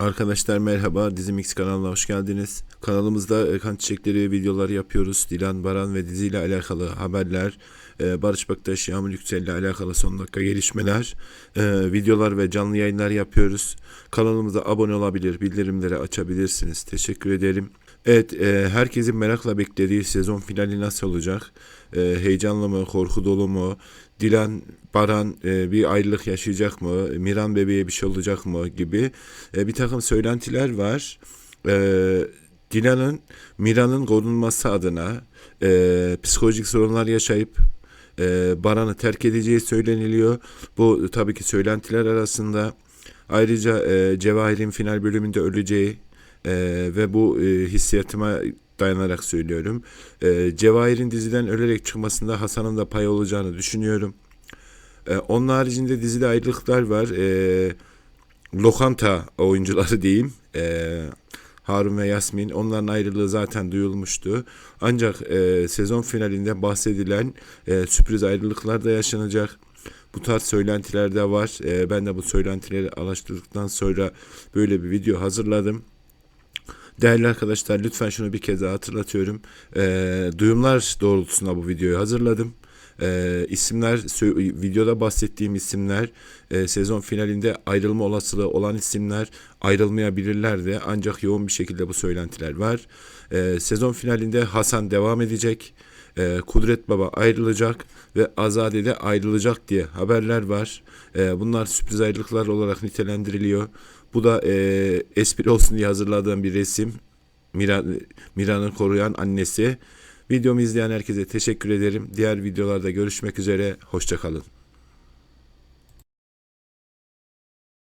Arkadaşlar merhaba, Dizimix kanalına hoş geldiniz. Kanalımızda kan çiçekleri videoları yapıyoruz. Dilan Baran ve diziyle alakalı haberler, e, Barış Baktaş, Yağmur Yüksel ile alakalı son dakika gelişmeler, e, videolar ve canlı yayınlar yapıyoruz. Kanalımıza abone olabilir, bildirimleri açabilirsiniz. Teşekkür ederim. Evet, e, herkesin merakla beklediği sezon finali nasıl olacak? E, heyecanlı mı, korku dolu mu? Dilan, Baran e, bir ayrılık yaşayacak mı? Miran bebeğe bir şey olacak mı? Gibi e, bir takım söylentiler var. E, Dilan'ın Miran'ın korunması adına e, psikolojik sorunlar yaşayıp e, Baran'ı terk edeceği söyleniliyor. Bu tabii ki söylentiler arasında. Ayrıca e, Cevahir'in final bölümünde öleceği e, ve bu e, hissiyatıma dayanarak söylüyorum. E, Cevahir'in diziden ölerek çıkmasında Hasan'ın da payı olacağını düşünüyorum. E, onun haricinde dizide ayrılıklar var. E, lokanta oyuncuları diyeyim. E, Harun ve Yasmin onların ayrılığı zaten duyulmuştu. Ancak e, sezon finalinde bahsedilen e, sürpriz ayrılıklar da yaşanacak. Bu tarz söylentiler de var. E, ben de bu söylentileri araştırdıktan sonra böyle bir video hazırladım. Değerli arkadaşlar lütfen şunu bir kez daha hatırlatıyorum. Ee, duyumlar doğrultusunda bu videoyu hazırladım. Ee, isimler videoda bahsettiğim isimler e, sezon finalinde ayrılma olasılığı olan isimler ayrılmayabilirler de ancak yoğun bir şekilde bu söylentiler var. Ee, sezon finalinde Hasan devam edecek. Ee, Kudret Baba ayrılacak ve Azade de ayrılacak diye haberler var. Ee, bunlar sürpriz ayrılıklar olarak nitelendiriliyor. Bu da e, espri olsun diye hazırladığım bir resim. Mira, Mira'nın koruyan annesi. Videomu izleyen herkese teşekkür ederim. Diğer videolarda görüşmek üzere. Hoşçakalın.